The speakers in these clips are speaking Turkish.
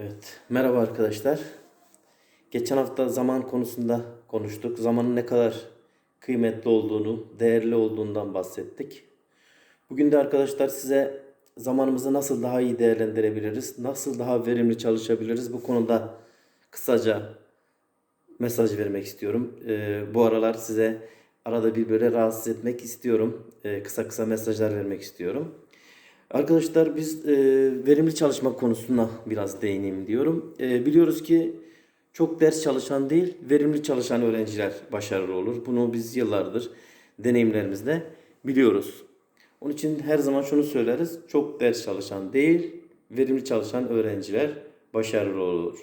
Evet, merhaba arkadaşlar. Geçen hafta zaman konusunda konuştuk. Zamanın ne kadar kıymetli olduğunu, değerli olduğundan bahsettik. Bugün de arkadaşlar size zamanımızı nasıl daha iyi değerlendirebiliriz, nasıl daha verimli çalışabiliriz bu konuda kısaca mesaj vermek istiyorum. Ee, bu aralar size arada bir böyle rahatsız etmek istiyorum. Ee, kısa kısa mesajlar vermek istiyorum. Arkadaşlar biz e, verimli çalışma konusuna biraz değineyim diyorum. E, biliyoruz ki çok ders çalışan değil, verimli çalışan öğrenciler başarılı olur. Bunu biz yıllardır deneyimlerimizde biliyoruz. Onun için her zaman şunu söyleriz. Çok ders çalışan değil, verimli çalışan öğrenciler başarılı olur.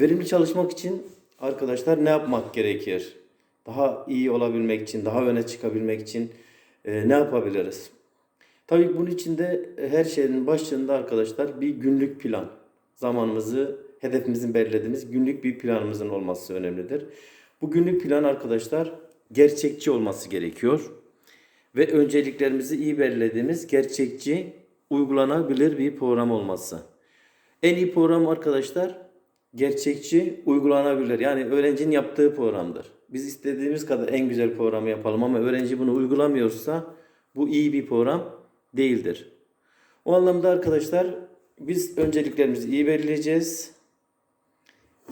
Verimli çalışmak için arkadaşlar ne yapmak gerekir? Daha iyi olabilmek için, daha öne çıkabilmek için e, ne yapabiliriz? Tabii bunun içinde her şeyin başında arkadaşlar bir günlük plan. Zamanımızı, hedefimizin belirlediğimiz günlük bir planımızın olması önemlidir. Bu günlük plan arkadaşlar gerçekçi olması gerekiyor. Ve önceliklerimizi iyi belirlediğimiz gerçekçi, uygulanabilir bir program olması. En iyi program arkadaşlar gerçekçi, uygulanabilir. Yani öğrencinin yaptığı programdır. Biz istediğimiz kadar en güzel programı yapalım ama öğrenci bunu uygulamıyorsa bu iyi bir program değildir. O anlamda arkadaşlar biz önceliklerimizi iyi belirleyeceğiz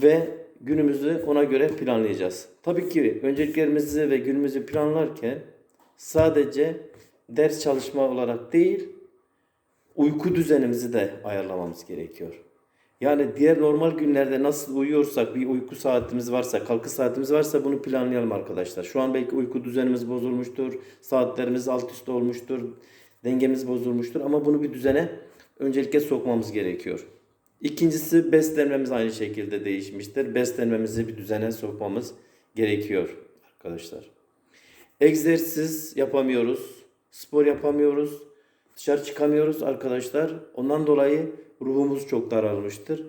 ve günümüzü ona göre planlayacağız. Tabii ki önceliklerimizi ve günümüzü planlarken sadece ders çalışma olarak değil, uyku düzenimizi de ayarlamamız gerekiyor. Yani diğer normal günlerde nasıl uyuyorsak, bir uyku saatimiz varsa, kalkış saatimiz varsa bunu planlayalım arkadaşlar. Şu an belki uyku düzenimiz bozulmuştur, saatlerimiz alt üst olmuştur, dengemiz bozulmuştur ama bunu bir düzene öncelikle sokmamız gerekiyor. İkincisi beslenmemiz aynı şekilde değişmiştir. Beslenmemizi bir düzene sokmamız gerekiyor arkadaşlar. Egzersiz yapamıyoruz, spor yapamıyoruz, dışarı çıkamıyoruz arkadaşlar. Ondan dolayı ruhumuz çok daralmıştır.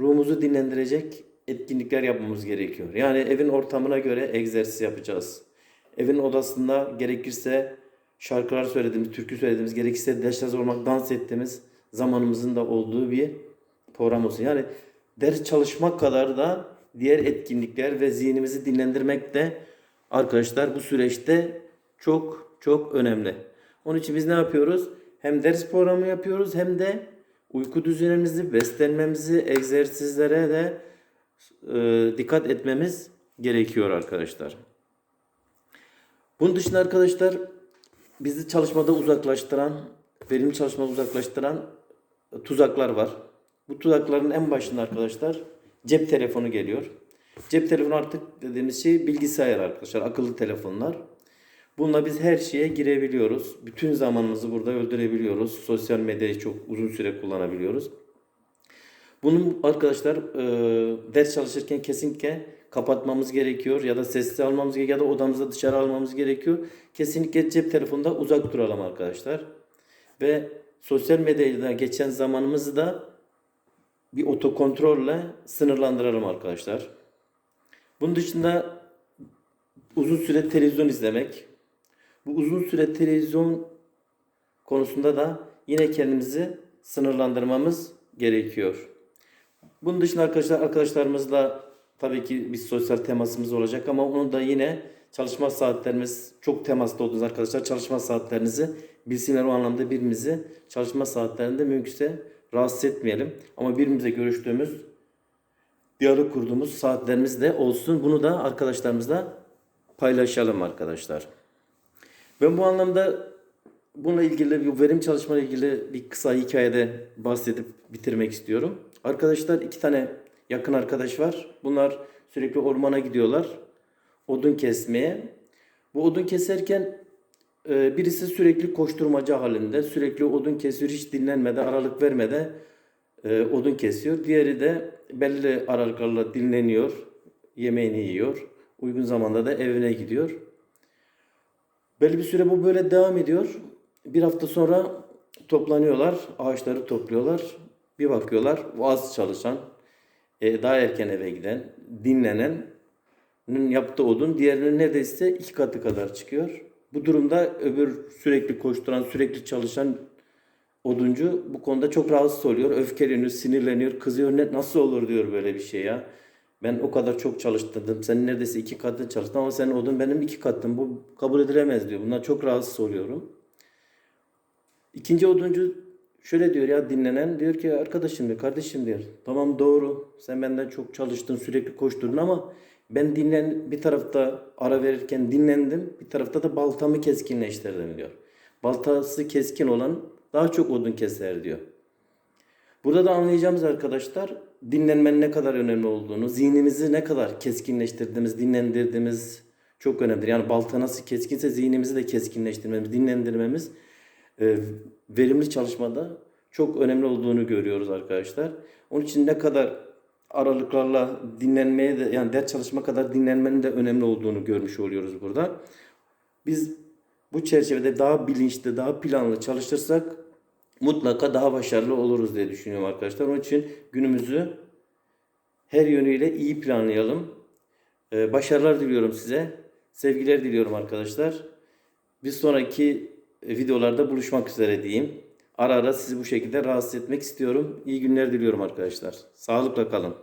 Ruhumuzu dinlendirecek etkinlikler yapmamız gerekiyor. Yani evin ortamına göre egzersiz yapacağız. Evin odasında gerekirse şarkılar söylediğimiz, türkü söylediğimiz, gerekirse ders olmak, dans ettiğimiz zamanımızın da olduğu bir program olsun. Yani ders çalışmak kadar da diğer etkinlikler ve zihnimizi dinlendirmek de arkadaşlar bu süreçte çok çok önemli. Onun için biz ne yapıyoruz? Hem ders programı yapıyoruz hem de uyku düzenimizi, beslenmemizi, egzersizlere de e, dikkat etmemiz gerekiyor arkadaşlar. Bunun dışında arkadaşlar bizi çalışmada uzaklaştıran, verimli çalışmada uzaklaştıran tuzaklar var. Bu tuzakların en başında arkadaşlar cep telefonu geliyor. Cep telefonu artık dediğimiz şey bilgisayar arkadaşlar, akıllı telefonlar. Bununla biz her şeye girebiliyoruz. Bütün zamanımızı burada öldürebiliyoruz. Sosyal medyayı çok uzun süre kullanabiliyoruz. Bunun arkadaşlar e, ders çalışırken kesinlikle kapatmamız gerekiyor ya da sessiz almamız gerekiyor ya da odamızda dışarı almamız gerekiyor. Kesinlikle cep telefonunda uzak duralım arkadaşlar. Ve sosyal medyada geçen zamanımızı da bir otokontrolle sınırlandıralım arkadaşlar. Bunun dışında uzun süre televizyon izlemek. Bu uzun süre televizyon konusunda da yine kendimizi sınırlandırmamız gerekiyor. Bunun dışında arkadaşlar arkadaşlarımızla tabii ki bir sosyal temasımız olacak ama onun da yine çalışma saatlerimiz çok temaslı olduğunuz arkadaşlar çalışma saatlerinizi bilsinler o anlamda birimizi çalışma saatlerinde mümkünse rahatsız etmeyelim. Ama birimize görüştüğümüz diyalog kurduğumuz saatlerimiz de olsun. Bunu da arkadaşlarımızla paylaşalım arkadaşlar. Ben bu anlamda bununla ilgili bir verim çalışma ilgili bir kısa hikayede bahsedip bitirmek istiyorum. Arkadaşlar iki tane yakın arkadaş var. Bunlar sürekli ormana gidiyorlar. Odun kesmeye. Bu odun keserken e, birisi sürekli koşturmaca halinde. Sürekli odun kesiyor. Hiç dinlenmeden, aralık vermeden e, odun kesiyor. Diğeri de belli aralıklarla dinleniyor. Yemeğini yiyor. Uygun zamanda da evine gidiyor. Belli bir süre bu böyle devam ediyor. Bir hafta sonra toplanıyorlar. Ağaçları topluyorlar. Bir bakıyorlar. Az çalışan, e, daha erken eve giden, dinlenenin yaptığı odun diğerinin neredeyse iki katı kadar çıkıyor. Bu durumda öbür sürekli koşturan, sürekli çalışan oduncu bu konuda çok rahatsız oluyor. Öfkeleniyor, sinirleniyor, kızıyor. Ne, nasıl olur diyor böyle bir şey ya. Ben o kadar çok çalıştırdım. Sen neredeyse iki katın çalıştın ama senin odun benim iki katım. Bu kabul edilemez diyor. Bundan çok rahatsız oluyorum. İkinci oduncu şöyle diyor ya dinlenen diyor ki arkadaşım diyor kardeşim diyor tamam doğru sen benden çok çalıştın sürekli koşturdun ama ben dinlen bir tarafta ara verirken dinlendim bir tarafta da baltamı keskinleştirdim diyor. Baltası keskin olan daha çok odun keser diyor. Burada da anlayacağımız arkadaşlar dinlenmenin ne kadar önemli olduğunu, zihnimizi ne kadar keskinleştirdiğimiz, dinlendirdiğimiz çok önemlidir. Yani balta nasıl keskinse zihnimizi de keskinleştirmemiz, dinlendirmemiz e, verimli çalışmada çok önemli olduğunu görüyoruz arkadaşlar. Onun için ne kadar aralıklarla dinlenmeye de yani ders çalışma kadar dinlenmenin de önemli olduğunu görmüş oluyoruz burada. Biz bu çerçevede daha bilinçli, daha planlı çalışırsak mutlaka daha başarılı oluruz diye düşünüyorum arkadaşlar. Onun için günümüzü her yönüyle iyi planlayalım. Ee, başarılar diliyorum size. Sevgiler diliyorum arkadaşlar. Bir sonraki videolarda buluşmak üzere diyeyim. Ara ara sizi bu şekilde rahatsız etmek istiyorum. İyi günler diliyorum arkadaşlar. Sağlıkla kalın.